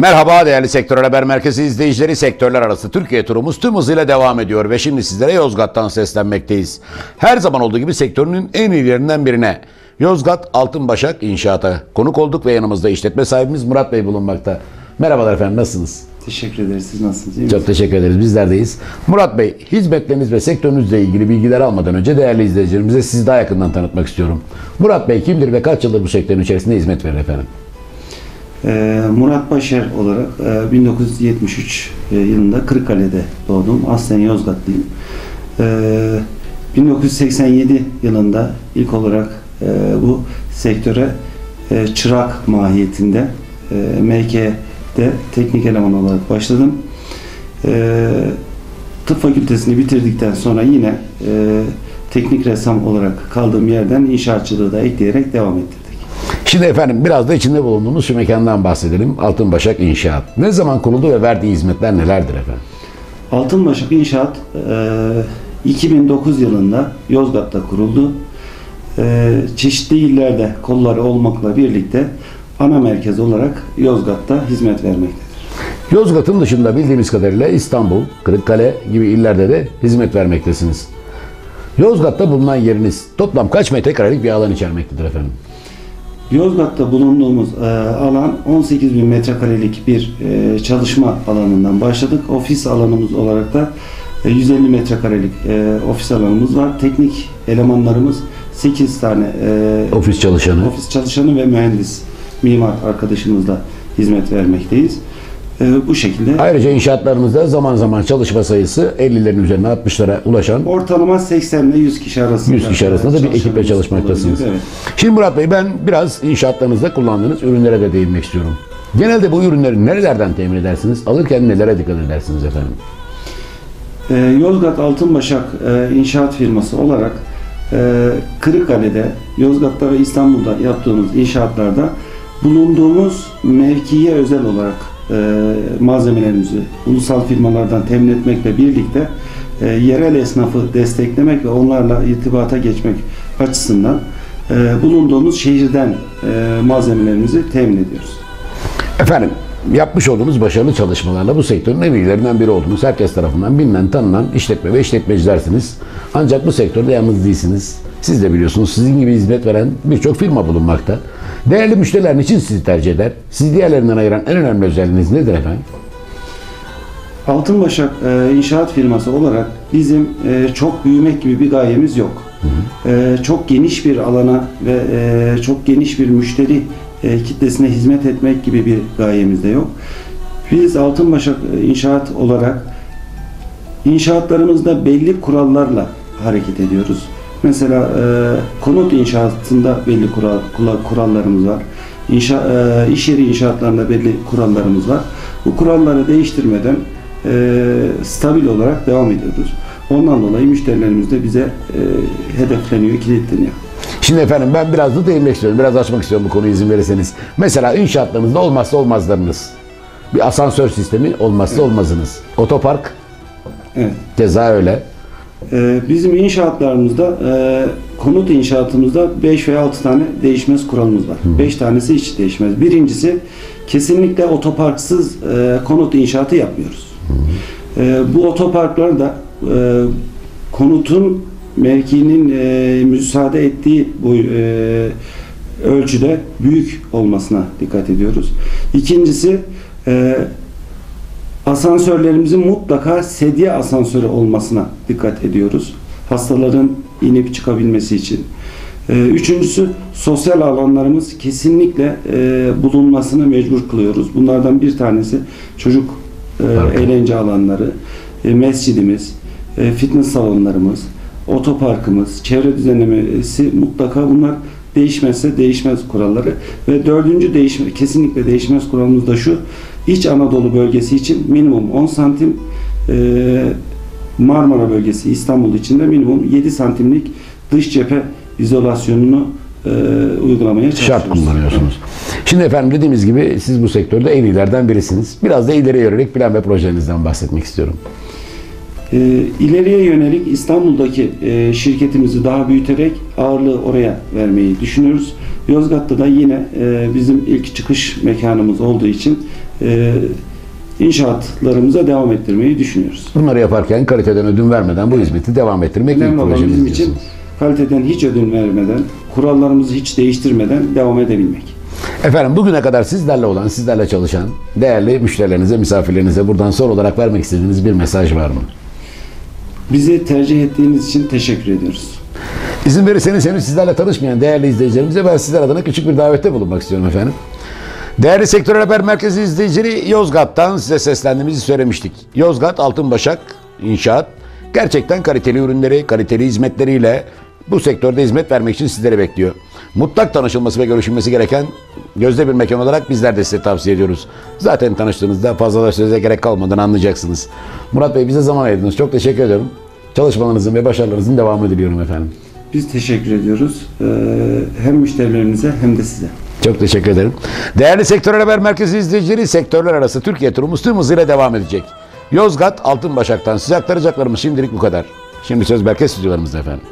Merhaba değerli Sektör Haber Merkezi izleyicileri. Sektörler arası Türkiye turumuz tüm hızıyla devam ediyor ve şimdi sizlere Yozgat'tan seslenmekteyiz. Her zaman olduğu gibi sektörünün en iyilerinden birine Yozgat Altınbaşak İnşaat'a konuk olduk ve yanımızda işletme sahibimiz Murat Bey bulunmakta. Merhabalar efendim nasılsınız? Teşekkür ederiz. Siz nasılsınız? İyi Çok teşekkür ederiz. Bizlerdeyiz. Murat Bey, hizmetleriniz ve sektörünüzle ilgili bilgiler almadan önce değerli izleyicilerimize sizi daha yakından tanıtmak istiyorum. Murat Bey kimdir ve kaç yıldır bu sektörün içerisinde hizmet verir efendim? Ee, Murat Başer olarak e, 1973 e, yılında Kırıkkale'de doğdum. Aslen Yozgatlıyım. Ee, 1987 yılında ilk olarak e, bu sektöre e, çırak mahiyetinde e, MK'de teknik eleman olarak başladım. E, tıp fakültesini bitirdikten sonra yine e, teknik ressam olarak kaldığım yerden inşaatçılığı da ekleyerek devam ettirdik. Şimdi efendim biraz da içinde bulunduğumuz şu mekandan bahsedelim. Altınbaşak İnşaat. Ne zaman kuruldu ve verdiği hizmetler nelerdir efendim? Altınbaşak İnşaat e, 2009 yılında Yozgat'ta kuruldu. E, çeşitli illerde kolları olmakla birlikte ana merkez olarak Yozgat'ta hizmet vermektedir. Yozgat'ın dışında bildiğimiz kadarıyla İstanbul, Kırıkkale gibi illerde de hizmet vermektesiniz. Yozgat'ta bulunan yeriniz toplam kaç metrekarelik bir alan içermektedir efendim? Yozgat'ta bulunduğumuz e, alan 18 bin metrekarelik bir e, çalışma alanından başladık. Ofis alanımız olarak da e, 150 metrekarelik e, ofis alanımız var. Teknik elemanlarımız 8 tane e, Ofis çalışanı. ofis çalışanı ve mühendis, mimar arkadaşımızla hizmet vermekteyiz. E, bu şekilde Ayrıca inşaatlarımızda zaman zaman çalışma sayısı 50'lerin üzerine 60'lara ulaşan ortalama 80 ile 100 kişi arasında 100 kişi arasında da bir ekiple çalışmaktasınız. Evet. Şimdi Murat Bey ben biraz inşaatlarınızda kullandığınız ürünlere de değinmek istiyorum. Genelde bu ürünleri nerelerden temin edersiniz? Alırken nelere dikkat edersiniz efendim? Ee, Yozgat Altınbaşak e, inşaat firması olarak e, Kırıkkale'de, Yozgat'ta ve İstanbul'da yaptığımız inşaatlarda bulunduğumuz mevkiye özel olarak e, malzemelerimizi ulusal firmalardan temin etmekle birlikte e, yerel esnafı desteklemek ve onlarla irtibata geçmek açısından e, bulunduğumuz şehirden e, malzemelerimizi temin ediyoruz. Efendim yapmış olduğunuz başarılı çalışmalarla bu sektörün en iyilerinden biri oldunuz. Herkes tarafından bilinen, tanınan işletme ve işletmecilersiniz. Ancak bu sektörde yalnız değilsiniz. Siz de biliyorsunuz sizin gibi hizmet veren birçok firma bulunmakta. Değerli müşterilerin için sizi tercih eder. Sizi diğerlerinden ayıran en önemli özelliğiniz nedir efendim? Altınbaşak e, inşaat firması olarak bizim e, çok büyümek gibi bir gayemiz yok. E, çok geniş bir alana ve e, çok geniş bir müşteri e, kitlesine hizmet etmek gibi bir gayemiz de yok. Biz Altınbaşak e, inşaat olarak inşaatlarımızda belli kurallarla hareket ediyoruz. Mesela e, konut inşaatında belli kural, kurallarımız var. İnşa, e, iş yeri inşaatlarında belli kurallarımız var. Bu kuralları değiştirmeden e, stabil olarak devam ediyoruz. Ondan dolayı müşterilerimiz de bize e, hedefleniyor, kilitleniyor. Şimdi efendim ben biraz da değinmek istiyorum. Biraz açmak istiyorum bu konuyu izin verirseniz. Mesela inşaatlarınızda olmazsa olmazlarınız. Bir asansör sistemi olmazsa olmazınız. Otopark Evet. keza öyle. Ee, Bizim inşaatlarımızda, e, konut inşaatımızda 5 veya 6 tane değişmez kuralımız var. 5 tanesi hiç değişmez. Birincisi kesinlikle otoparksız e, konut inşaatı yapmıyoruz. E, Bu otoparklar da konutun mevkinin müsaade ettiği bu ölçüde büyük olmasına dikkat ediyoruz. İkincisi Asansörlerimizin mutlaka sedye asansörü olmasına dikkat ediyoruz. Hastaların inip çıkabilmesi için. Ee, Üçüncüsü sosyal alanlarımız kesinlikle e, bulunmasını mecbur kılıyoruz. Bunlardan bir tanesi çocuk e, eğlence alanları, e, mescidimiz, e, fitness salonlarımız, otoparkımız, çevre düzenlemesi mutlaka bunlar değişmezse değişmez kuralları ve dördüncü değişme, kesinlikle değişmez kuralımız da şu İç Anadolu bölgesi için minimum 10 santim e, Marmara bölgesi İstanbul için de minimum 7 santimlik dış cephe izolasyonunu e, uygulamaya çalışıyoruz. Şart kullanıyorsunuz. Şimdi efendim dediğimiz gibi siz bu sektörde en iyilerden birisiniz. Biraz da ileriye yönelik plan ve projenizden bahsetmek istiyorum. E, ileriye yönelik İstanbul'daki e, şirketimizi daha büyüterek ağırlığı oraya vermeyi düşünüyoruz. Yozgat'ta da yine e, bizim ilk çıkış mekanımız olduğu için e, inşaatlarımıza devam ettirmeyi düşünüyoruz. Bunları yaparken kaliteden ödün vermeden bu hizmeti devam ettirmek ilk Önemli olan projemiz bizim için kaliteden hiç ödün vermeden, kurallarımızı hiç değiştirmeden devam edebilmek. Efendim bugüne kadar sizlerle olan, sizlerle çalışan değerli müşterilerinize, misafirlerinize buradan son olarak vermek istediğiniz bir mesaj var mı? Bizi tercih ettiğiniz için teşekkür ediyoruz. İzin verirseniz henüz sizlerle tanışmayan değerli izleyicilerimize ben sizler adına küçük bir davette bulunmak istiyorum efendim. Değerli Sektör Haber Merkezi izleyicileri Yozgat'tan size seslendiğimizi söylemiştik. Yozgat Altınbaşak İnşaat gerçekten kaliteli ürünleri, kaliteli hizmetleriyle bu sektörde hizmet vermek için sizleri bekliyor. Mutlak tanışılması ve görüşülmesi gereken gözde bir mekan olarak bizler de size tavsiye ediyoruz. Zaten tanıştığınızda fazla da söze gerek kalmadan anlayacaksınız. Murat Bey bize zaman ayırdınız. Çok teşekkür ediyorum. Çalışmalarınızın ve başarılarınızın devamını diliyorum efendim. Biz teşekkür ediyoruz. Ee, hem müşterilerinize hem de size. Çok teşekkür ederim. Değerli Sektör Haber Merkezi izleyicileri, sektörler arası Türkiye turumuz tüm hızıyla devam edecek. Yozgat Altınbaşak'tan size aktaracaklarımız şimdilik bu kadar. Şimdi söz Berke stüdyolarımızda efendim.